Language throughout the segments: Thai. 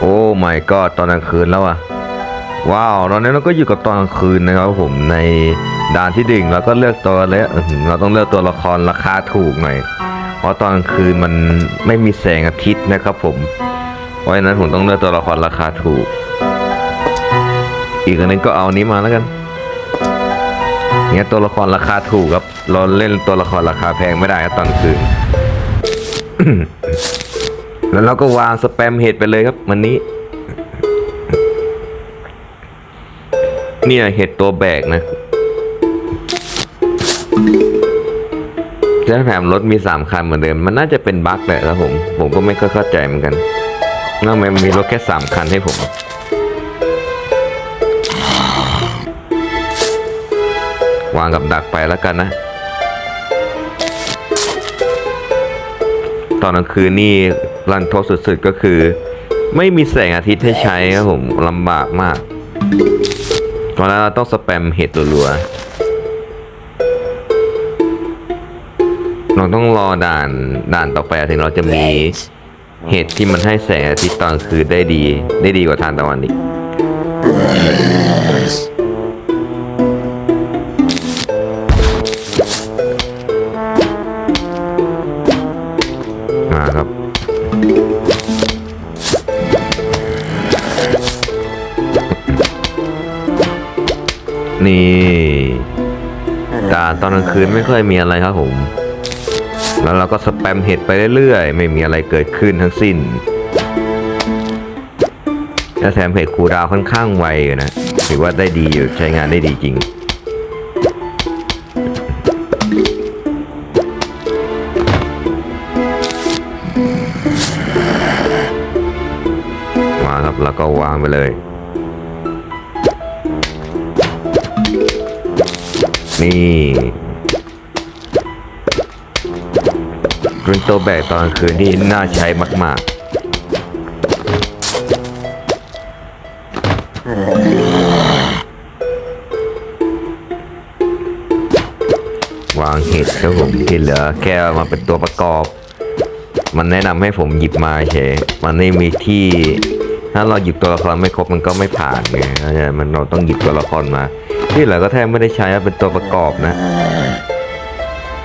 โอ้ my god ตอนกลางคืนแล้วอะว้าวตอนนี้เราก็อยู่กับตอนกลางคืนนะครับผมในด่านที่ดิ่งเราก็เลือกตัวแล้วเราต้องเลือกตัวละครราคาถูกหน่อยเพราะตอนกลางคืนมันไม่มีแสงอาทิตย์นะครับผมเพราะฉะนั้นผมต้องเลือกตัวละครราคาถูก อีกอันนึงก็เอาอันนี้มาแล้วกันเนี่ยตัวละครราคาถูกครับ เราเล่นตัวละครราคาแพงไม่ได้ครับตอนคืน แล้วเราก็วางสแปมเห็ดไปเลยครับวันนี้ เนี่ยเห็ดตัวแบกนะจะแถมรถมีสามคันเหมือนเดิม มันน่าจะเป็นบั๊กแหละครับผม ผมก็ไม่ค่อยเข้าใจเหมือนกันทำไมมีรถแค่สามคันให้ผม วางกับดักไปแล้วกันนะ ตอนกลางคืนนี่รันทดสุดๆก็คือ ไม่มีแสงอาทิตย์ให้ใช้ครับผมลำบากมากเพราะฉะนั้นเราต้องสแปมเห็ดรัวๆเราต้องรอด่านด่านต่อไปถึงเราจะมีเห็ดที่มันให้แสงอาทิตย์ตอนคืนได้ดี ได้ดีกว่าทานตะวันอีก นี่ด่านตอนกลางคืนไม่ค่อยมีอะไรครับผม แล้วเราก็สแปมเห็ดไปเรื่อยๆ ไม่มีอะไรเกิดขึ้นทั้งสิ้น และแถมเห็ดคูดาวค่อนข้างไวอยู่นะ ถือว่าได้ดีอยู่ใช้งานได้ดีจริง มาครับแล้วก็วางไปเลย นี่เป็นตัวแบกตอนกลางคืนที่น่าใช้มาก ๆวางเห็ดครับผมที่เหลือแค่มาเป็นตัวประกอบ มันแนะนำให้ผมหยิบมาเฉยมันไม่มีที่ ถ้าเราหยิบตัวละครไม่ครบมันก็ไม่ผ่านไงเพราะฉะนั้นมันเราต้องหยิบตัวละครมา ที่เหลือก็แทบไม่ได้ใช้เป็นตัวประกอบนะ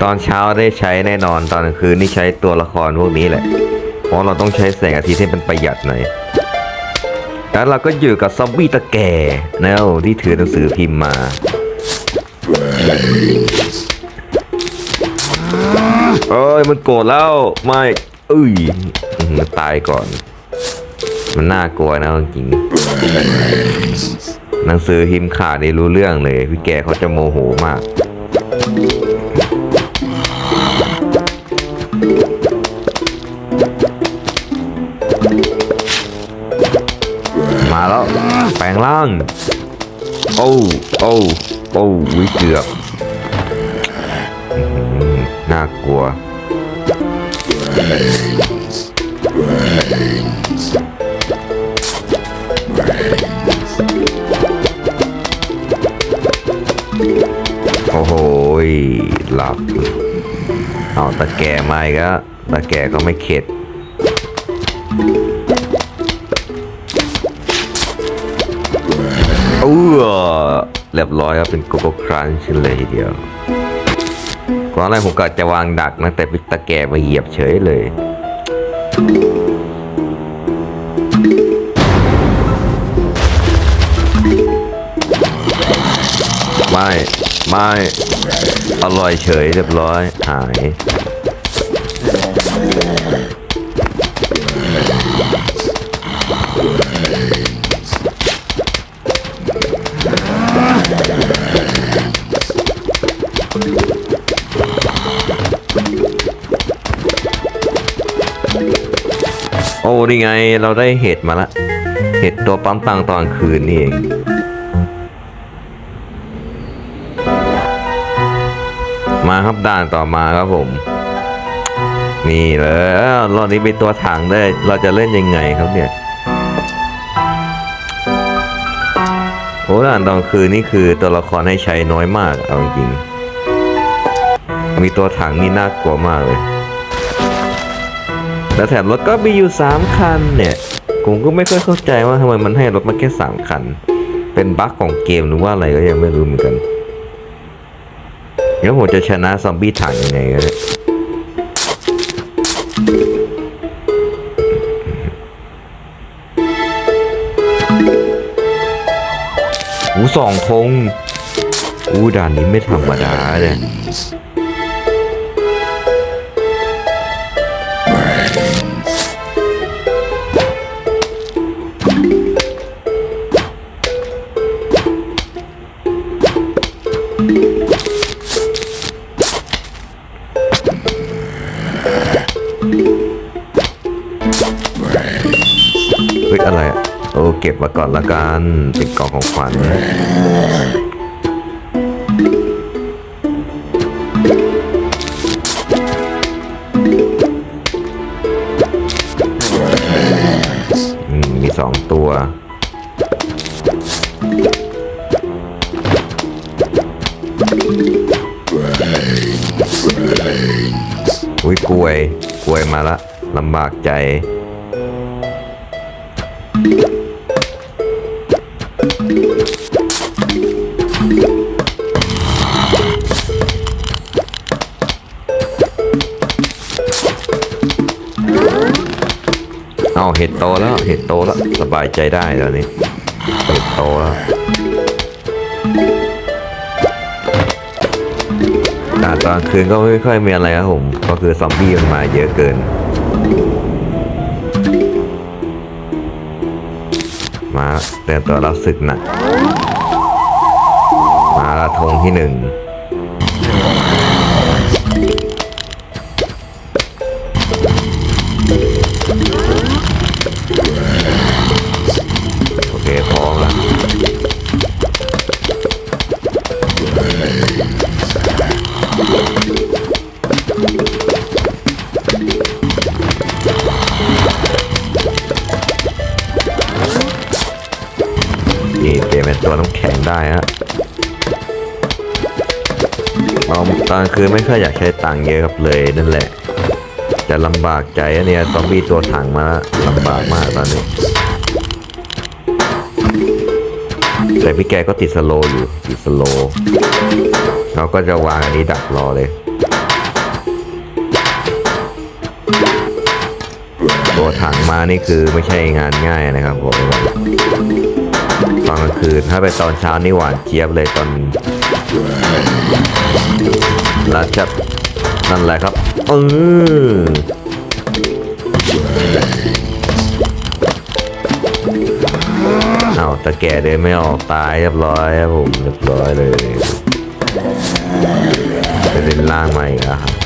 ตอนเช้าได้ใช้แน่นอนตอนกลางคืนนี่ใช้ตัวละครพวกนี้แหละ เพราะเราต้องใช้แสงอาทิตย์ให้มันประหยัดหน่อยแล้วเราก็อยู่กับซอมบี้ตะแก่นะที่ถือหนังสือพิมพ์มา เอ้ยมันโกรธแล้วไม่เอ้ยตายก่อน มันน่ากลัวนะจริง หนังสือพิมพ์ขาดนี่รู้เรื่องเลย พี่แกเขาจะโมโหมาก มาแล้ว แปลงร่าง โอ้โอ้โอ้วิเกือบน่ากลัว หลับ เอาตะแกมาอีกแล้วตะแกก็ไม่เข็ดเออเรียบร้อยครับเป็นโกโก้ครันช์เลยทีเดียวตอนแรกผมก็จะวางดักนะแต่พิตะแกมาเหยียบเฉยเลย ไม่ ไม่ อร่อยเฉยเรียบร้อย หาย โอ้นี่ไงเราได้เห็ดมาละ เห็ดตัวปั๊มตังตอนคืนนี่เอง มาครับด่านต่อมาครับผม นี่เลยเอ้ารอบนี้เป็นตัวถังได้ เราจะเล่นยังไงครับเนี่ยโอ้ด่านตอนคืนนี่คือตัวละครให้ใช้น้อยมากเอาจริงมีตัวถังนี่น่ากลัวมากเลย แล้วแถมรถก็มีอยู่สามคันเนี่ยผมก็ไม่ค่อยเข้าใจว่าทำไมมันให้รถมาแค่สามคัน เป็นบั๊กของเกมหรือว่าอะไรก็ยังไม่รู้เหมือนกัน แล้วผมจะชนะซอมบี้ถังยังไงกันเนี่ยหูสองธงอู้ด่านนี้ไม่ธรรมดาเลย โอ้ก็บมาก่อนละกันเป็นกล่องของขวัญมีสองตัว อุ้ยกลวย กลวยมาละลำบากใจ เอาเห็ดโตแล้วเห็ดโตแล้วสบายใจได้แล้วนี่เห็ดโตแล้วแต่ตอนคืนก็ไม่ค่อยมีอะไรครับผม ก็คือซอมบี้มันมาเยอะเกิน มาเตือนตัวรับศึกหนักมาละธงที่หนึ่ง ได้ฮะเอาตอนคืนไม่ค่อยอยากใช้ตังค์เยอะครับเลยนั่นแหละ จะลำบากใจเนี่ยต้องมีตัวถังมาลำบากมากตอนนี้ แต่พี่แกก็ติดสโลอยู่ติดสโลเราก็จะวางอันนี้ดักรอเลย ตัวถังมานี่คือไม่ใช่งานง่ายนะครับผม ตอนกลางคืน ถ้าไปตอนเช้านี่หวานเจี๊ยบเลยตอนเราจะนั่นแหละครับเออเอาตะแก่เดินไม่ออกตายเรียบร้อยครับผมเรียบร้อยเลยไปเล่นล่างใหม่แล้วครับ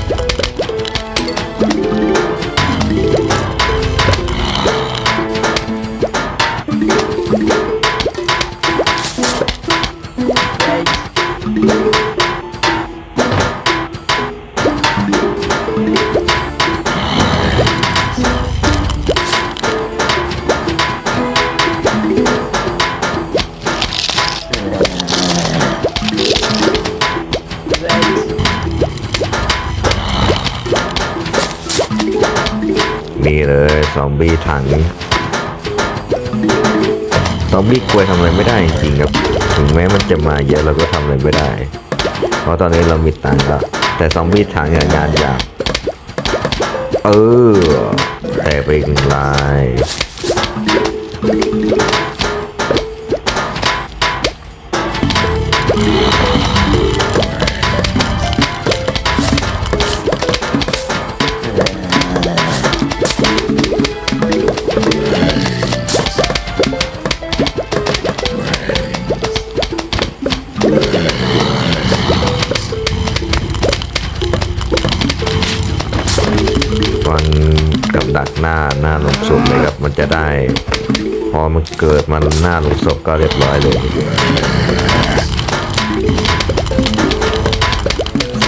ถังซอมบี้กลวยทำอะไรไม่ได้จริงๆครับ ถึงแม้มันจะมาเยอะเราก็ทำอะไรไม่ได้ เพราะตอนนี้เรามีตังค์แล้ว แต่ซอมบี้ถังอย่างงานยากเออแต่ไปอีกหนึ่งลาย หน้าหน้าลงศพเลยครับ มันจะได้ พอมันเกิดมันหน้าลงศพก็เรียบร้อยเลย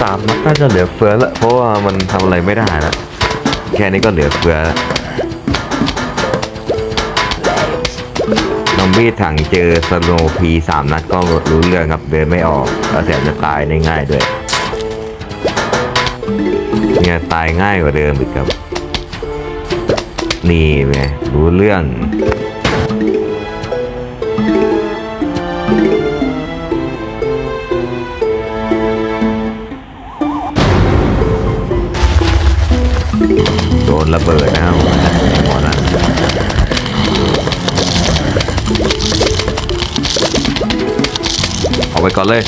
สามนัดน่าจะเหลือเฟือละเพราะว่ามันทำอะไรไม่ได้ล้วแค่นี้ก็เหลือเฟือล้วเราอมบี้ถังเจอสโนพีสามนัดก็รู้เรื่องครับเดินไม่ออกแล้วแถมจะตายได้ง่ายด้วยเนี่ยตายง่ายกว่าเดิมอีกครับ นี่ไงรู้เรื่อง โดนระเบิดนะครับหมอนเอาไปก่อนเลย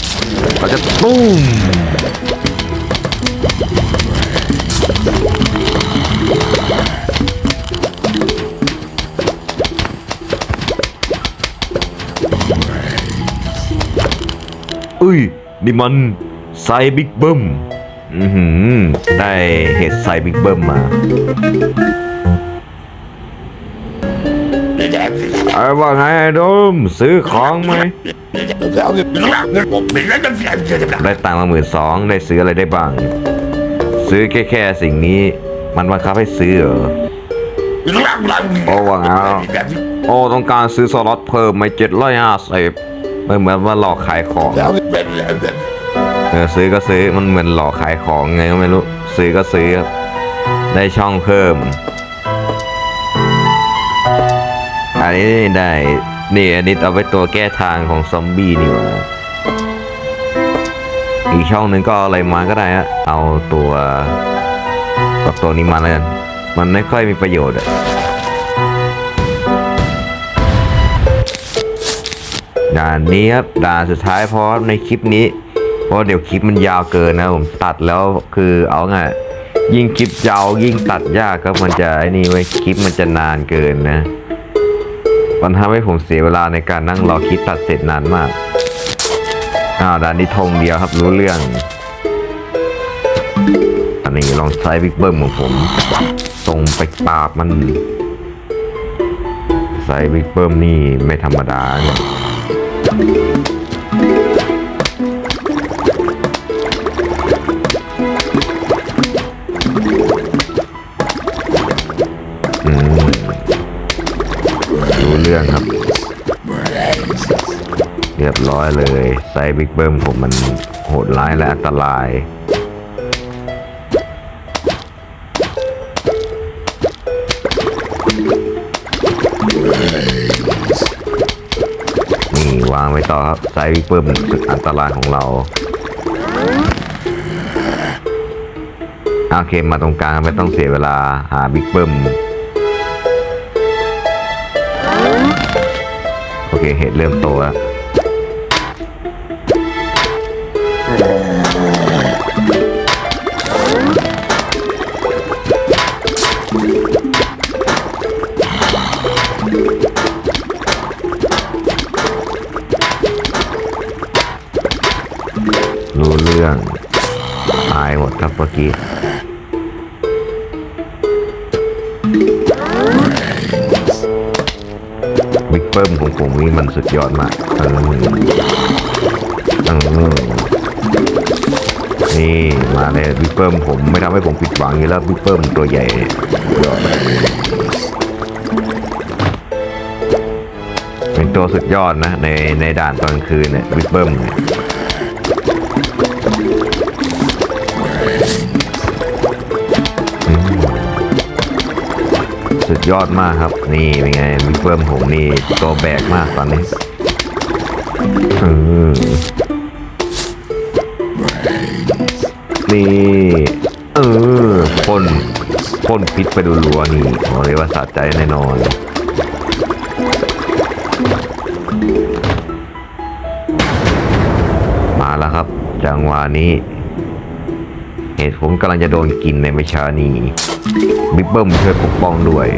เราจะตุ้ม นี่มันไซบิ๊กเบิ้มอือหือได้เห็ดไซบิ๊กเบิ้มมาไอ้ว่าไงไอ้ดมซื้อของไหมได้ตังค์มาหมื่นสองได้ซื้ออะไรได้บ้าง ซื้อแค่แค่สิ่งนี้ มันบังคับให้ซื้อเหรอโอ้ว่าไงโอ้ต้องการซื้อสล็อตเพิ่มไม่เจ็ดร้อยห้าสิบไม่เหมือนว่าหลอกขายของ เออซื้อก็ซื้อมันเหมือนหลอกขายของไงก็ไม่รู้ ซื้อก็ซื้อครับได้ช่องเพิ่ม อันนี้ได้นี่อันนี้เอาไปตัวแก้ทางของซอมบี้นี่หว่าอีกช่องหนึ่งก็อาอะไรมาก็ได้ฮะเอาตัวกับตัวนี้มาแล้วกันมันไม่ค่อยมีประโยชน์อะ ด่านนี้ครับด่านสุดท้ายเพราะในคลิปนี้ เพราะเดี๋ยวคลิปมันยาวเกินนะผมตัดแล้วคือเอาไงยิ่งคลิปยาวยิ่งตัดยากก็มันจะไอ้นี่ไว้คลิปมันจะนานเกินนะมันทำให้ผมเสียเวลาในการนั่งรอคลิปตัดเสร็จนานมากอ้าวด่านนี้ธงเดียวครับรู้เรื่องอันนี้ลองใช้บิ๊กเบิ้มของผมส่งไปปราบมันใส่บิ๊กเบิ้มนี่ไม่ธรรมดาเนี่ย รู้เรื่องครับ เรียบร้อยเลยไซบิ๊กเบิ้มผมมันโหดร้ายและอันตราย วางไว้ต่อครับไซบิ๊กเบิ้มจุดอันตรายของเราโอเคมาตรงกลางไม่ต้องเสียเวลาหาบิ๊กเบิ้มโอเคเห็ดเริ่มโตแล้ว รื่อง ตายหมดครับเมื่อกี้บิ๊กเบิ้มของผมนี่มันสุดยอดมากออเออนี่มาเลยบิ๊กเบิ้มผมไม่ทำให้ผมผิดหวังอยู่แล้วบิ๊กเบิ้มตัวใหญ่เนี่ยอดเป็นตัวสุดยอดนะในในด่านตอนคืนเนี่ยบิ๊กเบิ้มเนี่ย ยอดมากครับ นี่เป็นไงบิ๊กเบิ้มผมนี่ตัวแบกมากตอนนี้นี่เออพ่นพ่นพิษไปดูรัวๆนี่บอกเลยว่าสะใจแน่นอนมาแล้วครับ จังหวะนี้ เหตุผมกำลังจะโดนกินในไม่ช้านี้ บิ๊กเบิ้มช่วยปกป้องด้วย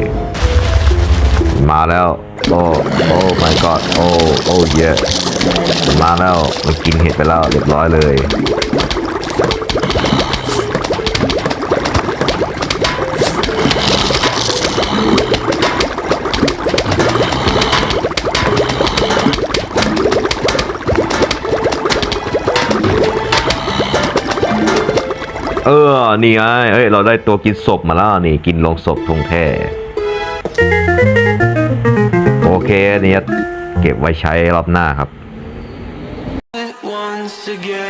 มาแล้ว โอ้โอ้ my god โอ้โอ้เยอะมาแล้วมันกินเห็ดไปแล้วเรียบร้อยเลย เออ นี่ไง เอ้ย เราได้ตัวกินศพมาแล้วนี่ กินลงศพทงแท้โอเคเนี่ยเก็บไว้ใช้รอบหน้าครับ once again.